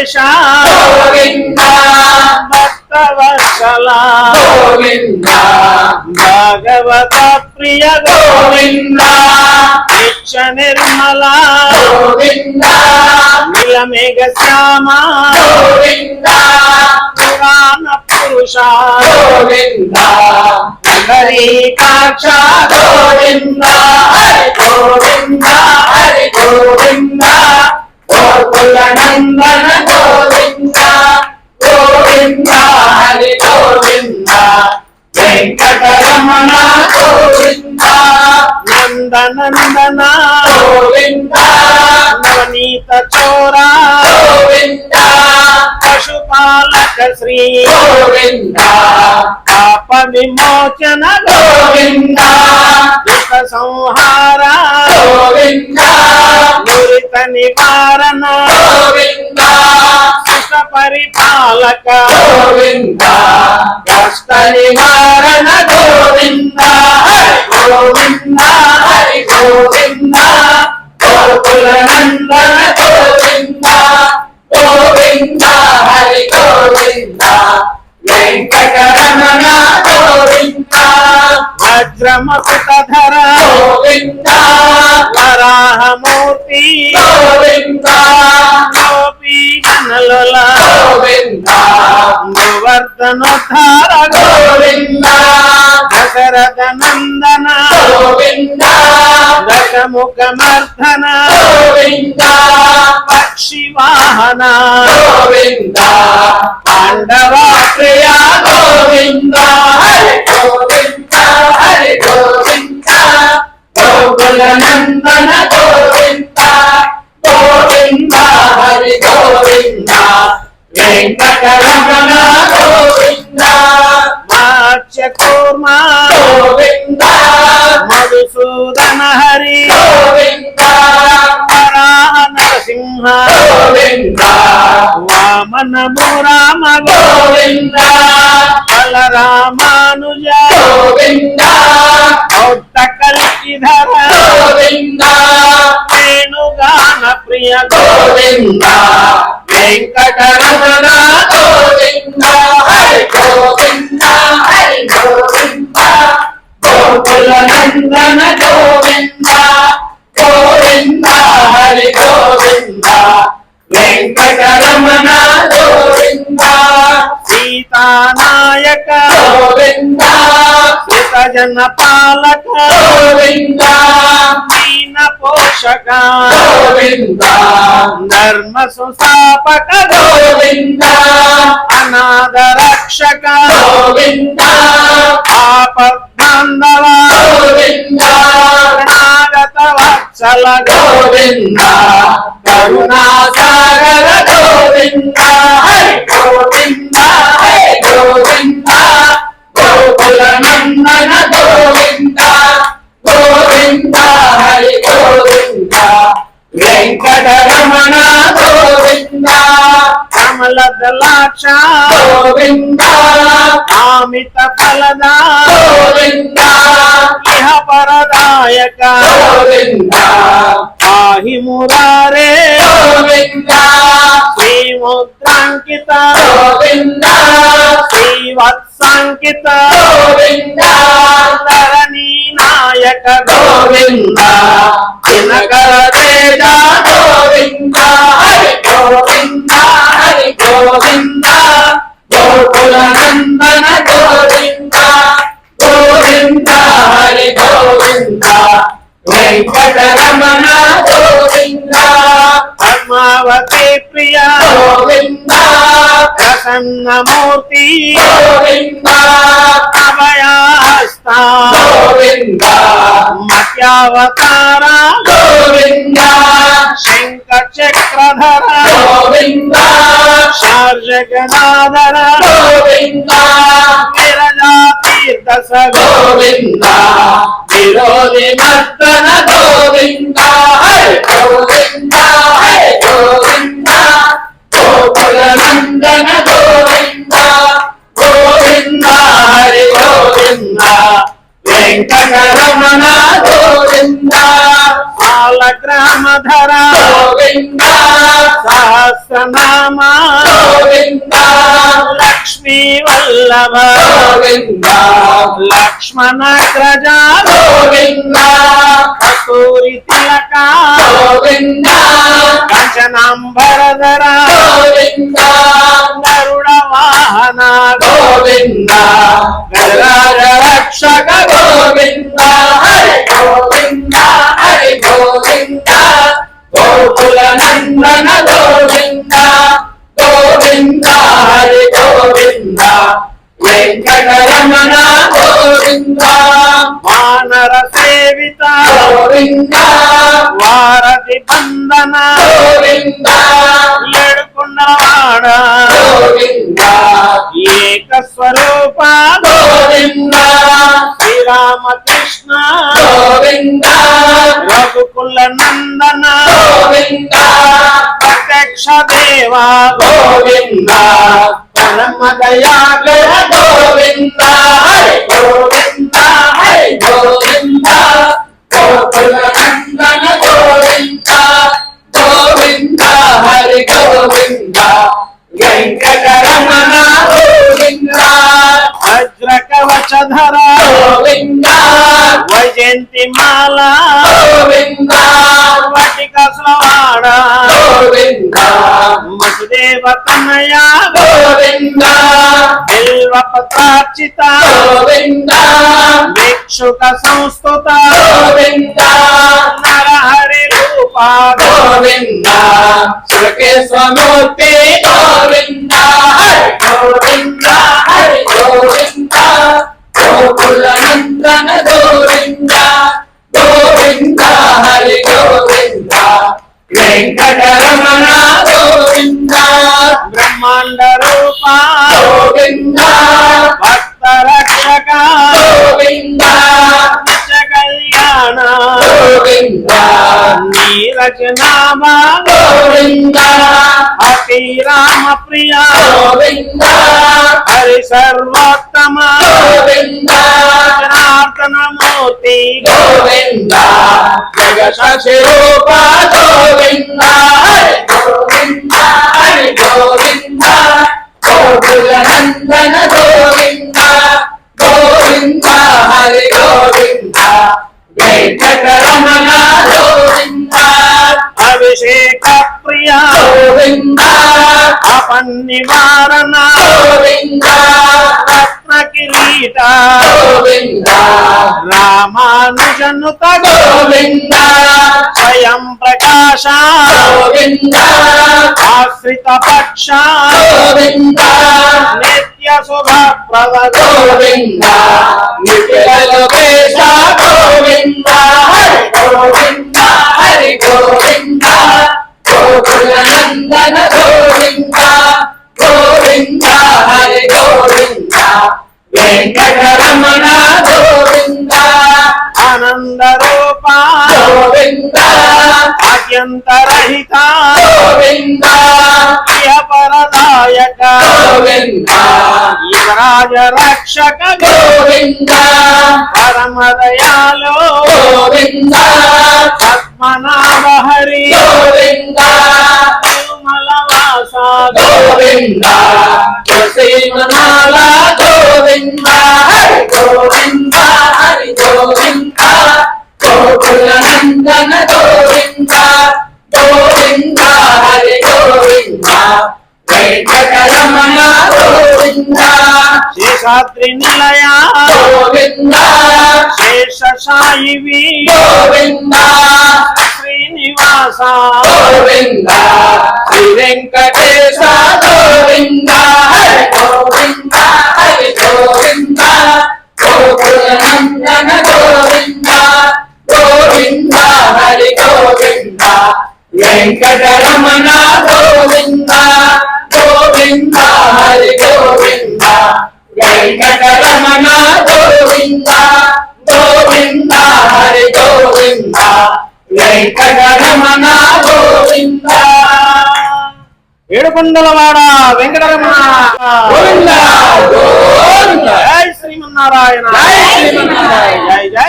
వెంకటేశ గోవింద. భక్తవత్సల గోవింద. భాగవత ప్రియ గోవింద. నిత్య నిర్మల. గోవింద. నిలమేఘ శ్యామ. గోవింద. పురాణ పురుష. గోవింద. హరికాక్ష గోవింద. హరి గోవింద. హరి గోవింద. గోకుల నందన గోవింద గోవింద హరి గోవింద. వెంకటరమణ గోవింద నందనందన గోవింద నవనీత చోరా గోవింద పశుపాలక శ్రీ గోవింద. పాప విమోచన గోవింద. దుఃఖ సంహార గోవింద. దురిత పాలక గోవింద కష్ట నివారణ గోవింద గోవింద హరి గోవింద గోకుల నందన జనలుల గోవింద గోవర్ధనోద్ధార గోవింద దశరథ నందన గోవింద దశముఖ మర్ధన గోవింద పక్షి వాహన గోవింద పాండవ ప్రియ గోవింద వామన రామ గోవింద. బలరామానుజ గోవింద. బౌద్ధ కల్కిధర గోవింద. వేణుగాన ప్రియ గోవింద. వెంకటరమణ గోవింద. హరి గోవింద. హరి గోవింద. గోకుల నందన గోవింద. గోవింద. హరి గోవింద. వెంకటరమణ సీతానాయక. గోవింద. జన పాలక గోవింద. దీన పోషక గోవింద. ధర్మ సుస్థాపక గోవింద. అనాథ రక్షక గోవింద. ఆపద్బాంధవ. గోవింద. శరణాగత వత్సల గోవింద. కరుణాసాగర గోవింద. కమల దలాక్ష గోవింద. కామిత ఫలద గోవింద. ఇహ పరదాయక. గోవింద. పాహి మురారే. గోవింద. శ్రీముద్రాంకిత. గోవింద. శ్రీవత్సాంకిత. గోవింద. ధరణీ నాయక. గోవింద. దినకర తేజ గోవింద. హరి గోవింద. గోవింద గోకుల నందన గోవింద గోవింద హరి గోవింద వెంకటరమణ గోవింద పద్మావతి ప్రియ గోవింద ప్రసన్నమూర్తి గోవింద అభయాస్త గోవింద మత్యావతార గోవింద చక్రధర గోవింద. శార్జగనాధర గోవింద. విరజా తీర్థ సగో గోవింద. విరోధి మర్దన గోవింద. హరి గోవింద. హరి గోవింద. గోకుల నందన గోవింద. గోవింద హరి గోవింద. వెంకటరమణ గోవింద. బాలగ్రామధర గోవింద. సహస్ర చిత్రనామ గోవింద. లక్ష్మీ వల్లభ గోవింద లక్ష్మణగ్రజ. గోవింద. కస్తూరి తిలక. గోవింద. కంచనాంబరధర గోవింద. గరుడ వాహన గోవింద. గజరాజ రక్షక గోవింద హరి గోవింద. గోకుల నందన గోవింద గోవింద హరి గోవింద వెంకటరమణ గోవింద. వానర సేవిత గోవింద. వారధి బంధన గోవింద. ఏడుకొండలవాడ గోవింద. ఏక స్వరూప గోవింద. శ్రీరామకృష్ణ గోవింద. రఘుకుల నందన దేవా గోవింద. పరమ దయాకర గోవింద. హరి గోవింద హరి గోవింద. గోకుల నందన గోవింద. గోవింద హరి గోవింద. వెంకటరమణ గోవింద. వజ్ర కవచధర గోవింద. వైజయంతి మాల గోవింద. మధుదేవ తనయ గోవింద. బిల్వ పత్రార్చిత గోవింద. భిక్షుక సంస్థుత. గోవింద. నరహరి రూప. గోవింద. హరి గోవింద. నీరజనామ గోవింద. అతి రామ ప్రియ గోవింద. హరి సర్వోత్తమ. గోవింద. జనార్దన మూర్తి. గోవింద. జగశశి రూప గోవింద. గోవింద. హరి గోవింద. గోకుల నందన గోవింద. గోవింద. హరి గోవింద. వెంకటరమణ గోవింద అభిషేక ప్రియ. గోవింద. అపన్ నివారణ గోవింద. రత్న కిరీట. గోవింద. రామానుజనుత గోవింద. స్వయం ప్రకాశ. గోవింద. ఆశ్రిత పక్ష. గోవింద. నిత్య గోవింద. నిఖిలలోకేశ గోవింద హరి గోవింద. గోవింద గోకుల నందన గోవింద గోవింద హరి గోవింద వెంకటరమణ గోవింద ఆనంద రూప గోవింద అత్యంతరహిత గోవింద ప్రియ పరదాయక గోవింద యువరాజ రక్షక గోవింద పరమ గోవింద? శ్రీమనాల గోవింద? హరి గోవింద? హరి గోవింద? గోకుల నందన గోవింద? గోవింద? హరి గోవింద? వెంకటరమణ గోవింద? శేషాద్రి నిలయ గోవింద? శేష సాయివి గోవింద? శ్రీనివాస గోవింద శ్రీ వెంకటేశ గోవింద హరి గోవింద హరి గోవింద గోకులనందన గోవింద గోవింద హరి గోవింద వెంకటరమణ గోవింద గోవింద హరి గోవింద వెంకటరమణ గోవింద గోవింద హరి గోవింద. ఏడుకొండలవాడ వెంకటరమణ. గోవింద గోవింద. జై శ్రీమన్నారాయణ. జై శ్రీమన్నారాయణ. జై జై.